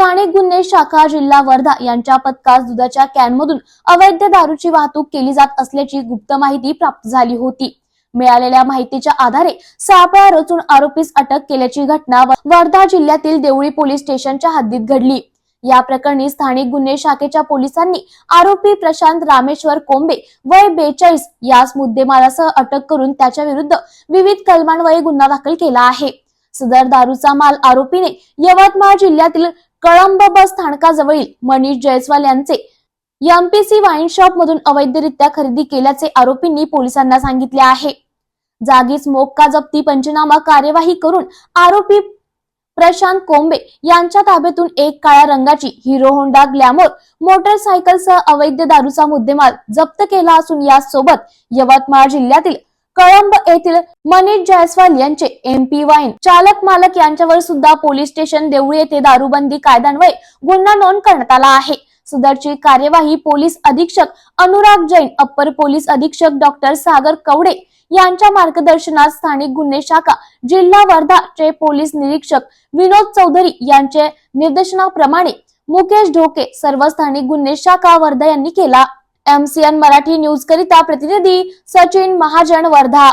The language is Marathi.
स्थानिक गुन्हे शाखा जिल्हा वर्धा यांच्या पथकास दुधाच्या कॅनमधून अवैध दारूची वाहतूक केली जात असल्याची गुप्त माहिती प्राप्त झाली होती. मिळालेल्या माहितीच्या आधारे सापळा रचून आरोपीस अटक केल्याची घटना वर्धा जिल्ह्यातील देवळी पोलीस स्टेशनच्या हद्दीत घडली. या प्रकरणी स्थानिक गुन्हे शाखेच्या पोलिसांनी आरोपी प्रशांत रामेश्वर कोंबे वय बेचाळीस यास मुद्देमालासह अटक करून त्याच्या विरुद्ध विविध कलमान्वये गुन्हा दाखल केला आहे. सदर दारूचा माल आरोपीने यवतमाळ जिल्ह्यातील कळंब बस स्थानकाजवळील मनीष जयस्वाल यांचे एमपीसी वाईन शॉप मधून अवैधरित्या खरेदी केल्याचे आरोपींनी पोलिसांना सांगितले आहे. जागीच मोक्का जप्ती पंचनामा कार्यवाही करून आरोपी प्रशांत कोंबे यांच्या ताब्यातून एक काळ्या रंगाची हिरो होंडा ग्लॅमोर मोटरसायकलसह अवैध दारूचा मुद्देमाल जप्त केला असून यासोबत यवतमाळ जिल्ह्यातील कळंब येथील मनीष जयस्वाल यांचे एमपी वाईन. चालक मालक यांच्यावर सुद्धा पोलीस स्टेशन देवळी येथे दारूबंदी कायद्यान्वये गुन्हा नोंद करण्यात आला आहे. सदरची कार्यवाही पोलीस अधीक्षक अनुराग जैन अप्पर पोलीस अधीक्षक डॉक्टर सागर कवडे यांच्या मार्गदर्शनात स्थानिक गुन्हे शाखा जिल्हा वर्धा चे पोलीस निरीक्षक विनोद चौधरी यांचे निर्देशनाप्रमाणे मुकेश ढोके सर्व स्थानिक गुन्हे शाखा वर्धा यांनी केला. एमसीएन मराठी न्यूज करिता प्रतिनिधी सचिन महाजन वर्धा.